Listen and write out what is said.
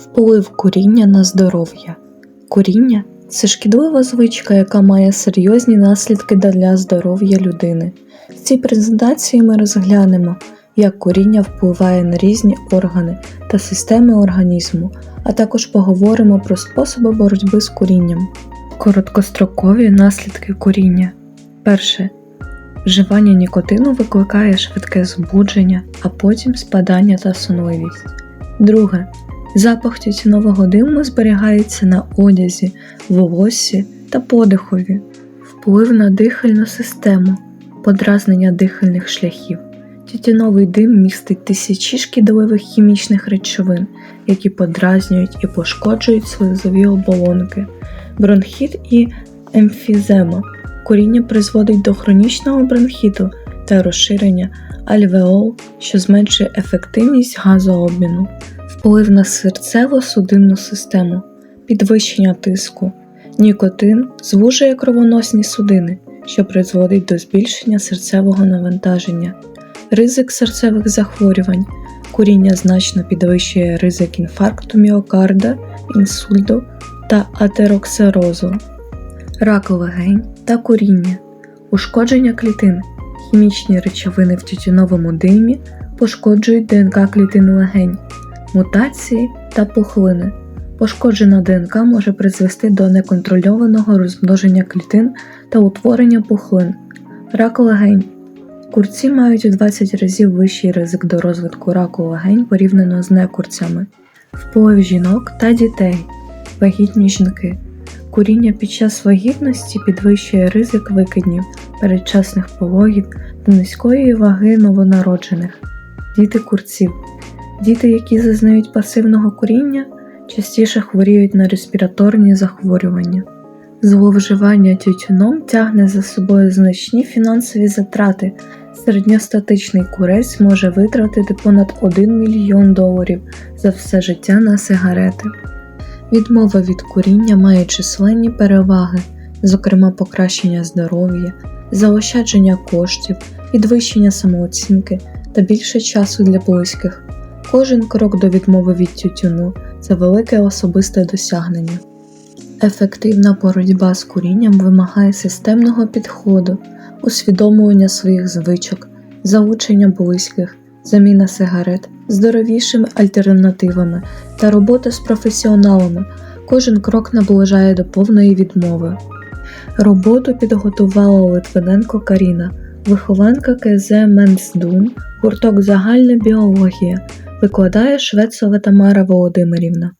Вплив куріння на здоров'я. Куріння це шкідлива звичка, яка має серйозні наслідки для здоров'я людини. В цій презентації ми розглянемо, як куріння впливає на різні органи та системи організму, а також поговоримо про способи боротьби з курінням. Короткострокові наслідки куріння. Перше. Вживання нікотину викликає швидке збудження, а потім спадання та сонливість. Друге. Запах тютюнового диму зберігається на одязі, волоссі та подихові, вплив на дихальну систему, подразнення дихальних шляхів. Тютюновий дим містить тисячі шкідливих хімічних речовин, які подразнюють і пошкоджують слизові оболонки, бронхіт і емфізема. Куріння призводить до хронічного бронхіту та розширення альвеол, що зменшує ефективність газообміну вплив на серцево-судинну систему, підвищення тиску. Нікотин звужує кровоносні судини, що призводить до збільшення серцевого навантаження, ризик серцевих захворювань. Куріння значно підвищує ризик інфаркту міокарда, інсульту та атероксерозу, рак легень та куріння, ушкодження клітин, хімічні речовини в тютюновому димі пошкоджують ДНК клітин легень мутації та пухлини. Пошкоджена ДНК може призвести до неконтрольованого розмноження клітин та утворення пухлин. Рак легень. Курці мають у 20 разів вищий ризик до розвитку раку легень порівняно з некурцями. Вплив жінок та дітей. Вагітні жінки. Куріння під час вагітності підвищує ризик викиднів, передчасних пологів та низької ваги новонароджених. Діти курців. Діти, які зазнають пасивного куріння, частіше хворіють на респіраторні захворювання. Зловживання тютюном тягне за собою значні фінансові затрати. Середньостатичний курець може витратити понад 1 мільйон доларів за все життя на сигарети. Відмова від куріння має численні переваги, зокрема покращення здоров'я, заощадження коштів, підвищення самооцінки та більше часу для близьких. Кожен крок до відмови від тютюну це велике особисте досягнення. Ефективна боротьба з курінням вимагає системного підходу, усвідомлення своїх звичок, залучення близьких, заміна сигарет, здоровішими альтернативами та робота з професіоналами. Кожен крок наближає до повної відмови. Роботу підготувала Литвиненко Каріна, вихованка КЗ Менсдун, гурток Загальна біологія викладає Швецова Тамара Володимирівна.